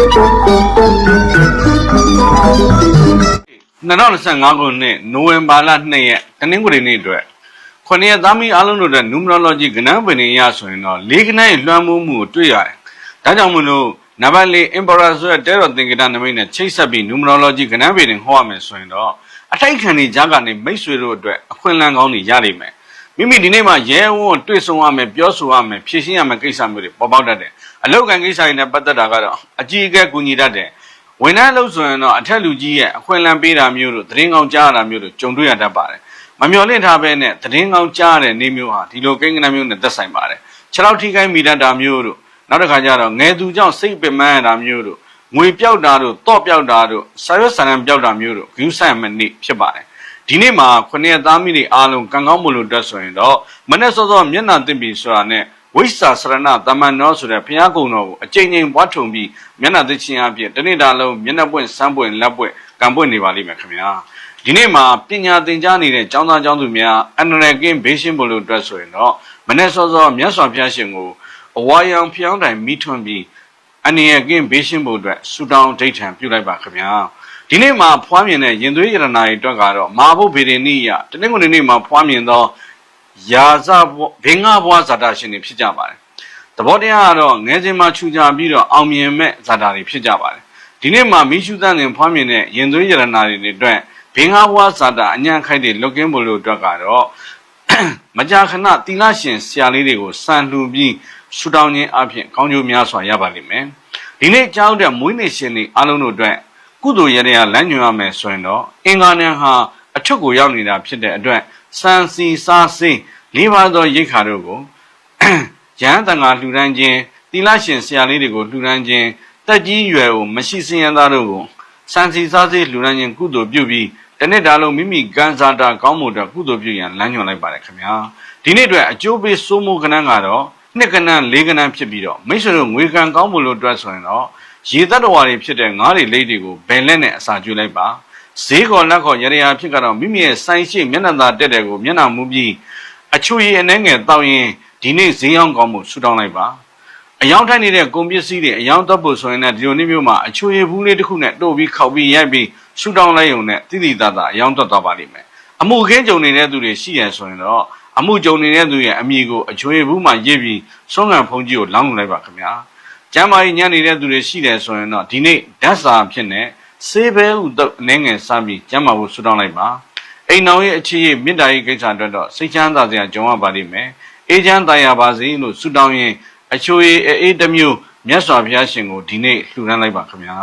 2025ခုနှစ်နိုဝင်ဘာလ2ရက်တနင်္ဂနွေနေ့အတွက်ခொနည်းသားမီအားလုံးတို့တဲ့ numerology ကဏ္ဍပင်ရဆိုရင်တော့၄ကဏ္ဍရဲ့လွှမ်းမိုးမှုကိုတွေ့ရတယ်။ဒါကြောင့်မလို့နံပါတ်၄ emperor ဆိုတဲ့တဲတော်သင်္ကေတနမိတ်နဲ့ချိတ်ဆက်ပြီး numerology ကဏ္ဍပင်ဟောရမယ်ဆိုရင်တော့အထိုက်ခံနေကြကနေမိတ်ဆွေတို့အတွက်အခွင့်အလမ်းကောင်းတွေရလိမ့်မယ်။ မိမိဒီနေ့မှာရဲဝံ့တွေ့ဆုံရမယ်ပြောဆိုရမယ်ဖြည့်ရှင်းရမယ်ကိစ္စမျိုးတွေပေါ်ပေါက်တတ်တယ်။အလောက်ကန်ကိစ္စတွေနဲ့ပတ်သက်တာကတော့အကြီးအကဲကူညီတတ်တယ်။ဝန်ထမ်းလို့ဆိုရင်တော့အထက်လူကြီးရဲ့အခွင့်အလမ်းပေးတာမျိုးတို့သတင်းကောင်းကြားရတာမျိုးတို့ကြုံတွေ့ရတတ်ပါတယ်။မမျှော်လင့်ထားဘဲနဲ့သတင်းကောင်းကြားရတဲ့နေ့မျိုးဟာဒီလိုကိန်းဂဏန်းမျိုးနဲ့သက်ဆိုင်ပါတယ်။ခြေထောက်ထိခိုက်မိတတ်တာမျိုးတို့နောက်တစ်ခါကျတော့ငယ်သူကြောင့်စိတ်ပင်ပန်းရတာမျိုးတို့ငွေပြောက်တာတို့တော့ပြောက်တာတို့ဆာရွက်ဆန်ရန်ပြောက်တာမျိုးတို့ဂရုစိုက်မနစ်ဖြစ်ပါတယ်။ ဒီနေ့မှာခုနှစ်ရက်သားမိတွေအားလုံးကံကောင်းမလို့တက်ဆိုရင်တော့မနေ့စောစောမျက်နှာသစ်ပြီးဆိုတာနဲ့ဝိစာစရဏတမန်တော်ဆိုတဲ့ဘုရားကုံတော်ကိုအကျဉ်းချင်းဘွားထုံပြီးမျက်နှာသစ်ချင်းအဖြစ်တနေ့တာလုံးမျက်နှာပွင့်စမ်းပွင့်လက်ပွင့်ကံပွင့်နေပါလိမ့်မယ်ခင်ဗျာဒီနေ့မှာပညာသင်ကြားနေတဲ့ကျောင်းသားကျောင်းသူများအန္တရာယ်ကင်းဘေးရှင်းဖို့လို့အတွက်ဆိုရင်တော့မနေ့စောစောမြတ်စွာဘုရားရှင်ကိုအဝါရောင်ဖျောင်းတိုင်မိထွန်းပြီးအန္တရာယ်ကင်းဘေးရှင်းဖို့အတွက်ဆုတောင်းဒိဋ္ဌံပြုလိုက်ပါခင်ဗျာ ဒီနေ့မှာဖွားမြင်တဲ့ရင်သွေးရတနာတွေအတွက်ကတော့မာဘုဗေဒနိယတနင်္ဂနွေနေ့မှာဖွားမြင်သောယာဇဘင်္ဂဘွားဇာတာရှင်တွေဖြစ်ကြပါတယ်သဘောတရားကတော့ငယ်စဉ်မှာခြူကြပြီးတော့အောင်မြင်မဲ့ဇာတာတွေဖြစ်ကြပါတယ်ဒီနေ့မှာမိရှုသန်တင်ဖွားမြင်တဲ့ရင်သွေးရတနာတွေအတွက်ဘင်္ဂဘွားဇာတာအញ្ញံခိုက်တွေလွတ်ကင်းဖို့လို့အတွက်ကတော့မကြာခဏတီလာရှင်ဆရာလေးတွေကိုစံလှူပြီးဆူတောင်းခြင်းအပြင်ကောင်းကျိုးများစွာရပါလိမ့်မယ်ဒီနေ့ကြောင်းတဲ့မွေးနေ့ရှင်တွေအားလုံးတို့အတွက် ကုသိုလ်ရတဲ့လမ်းညွှန်ရမယ်ဆိုရင်တော့အင်္ဂါနံဟာအထွတ်ကိုရောက်နေတာဖြစ်တဲ့အတွက်စံစီစားစိလေးပါးသောရိတ်ခါတို့ကိုရဟန်းတန်ခါလှူဒန်းခြင်းတီလာရှင်ဆရာလေးတွေကိုလှူဒန်းခြင်းတက်ကြီးရွယ်ကိုမရှိစင်ရသားတို့ကိုစံစီစားစိလှူဒန်းခြင်းကုသိုလ်ပြုပြီးတနေ့တာလုံးမိမိကံစားတာကောင်းမှုအတွက်ကုသိုလ်ပြုရန်လမ်းညွှန်လိုက်ပါတယ်ခင်ဗျာဒီနေ့အတွက်အကျိုးပေးစိုးမိုးကဏ္ဍကတော့နှစ်ကဏ္ဍလေးကဏ္ဍဖြစ်ပြီးတော့မိတ်ဆွေတို့ငွေကံကောင်းမှုလို့အတွက်ဆိုရင်တော့ ရေတတ္တဝါတွေဖြစ်တဲ့ငါးတွေလိတ်တွေကိုဘယ်လက်နဲ့အစာကျွေးလိုက်ပါဈေးခေါ်လက်ခေါ်ရရဖြစ်ကတော့မိမိရဲ့စိုင်းရှိမျက်နှာသာတက်တဲ့ကိုမျက်နှာမူပြီးအချွေအနှဲငယ်တောင်းရင်ဒီနေ့ဈေးရောက်ကောင်းမှုဆူတောင်းလိုက်ပါအယောင်ထိုက်နေတဲ့ကုန်ပစ္စည်းတွေအယောင်တက်ဖို့ဆိုရင်လည်းဒီလိုနေ့မျိုးမှာအချွေဘူးလေးတစ်ခုနဲ့တို့ပြီးခောက်ပြီးရိုက်ပြီးဆူတောင်းလိုက်ုံနဲ့တိတိတတ်တာအယောင်တက်သွားပါလိမ့်မယ်အမှုခင်းကြုံနေတဲ့သူတွေရှိရဆိုရင်တော့အမှုကြုံနေတဲ့သူရဲ့အမိကိုအချွေဘူးမှရစ်ပြီးဆုံးငံဖုံးကြီးကိုလောင်းလူလိုက်ပါခင်ဗျာ ကျမ်းမာရေးညံ့နေတဲ့သူတွေရှိတယ်ဆိုရင်တော့ဒီနေ့ဓာတ်စာဖြစ်နေစေဘဲဥတုတ်အနေငယ်စမ်းပြီးကျမ်းမာဖို့ဆူတောင်းလိုက်ပါအိမ်တော်ရဲ့အခြေရမေတ္တာရေးကိစ္စအတွက်တော့စိတ်ချမ်းသာစရာကြုံရပါလိမ့်မယ်အေးချမ်းသာရပါစေလို့ဆုတောင်းရင်အချိုးအေးအေးတစ်မျိုးမြတ်စွာဘုရားရှင်ကိုဒီနေ့လှူဒန်းလိုက်ပါခင်ဗျာ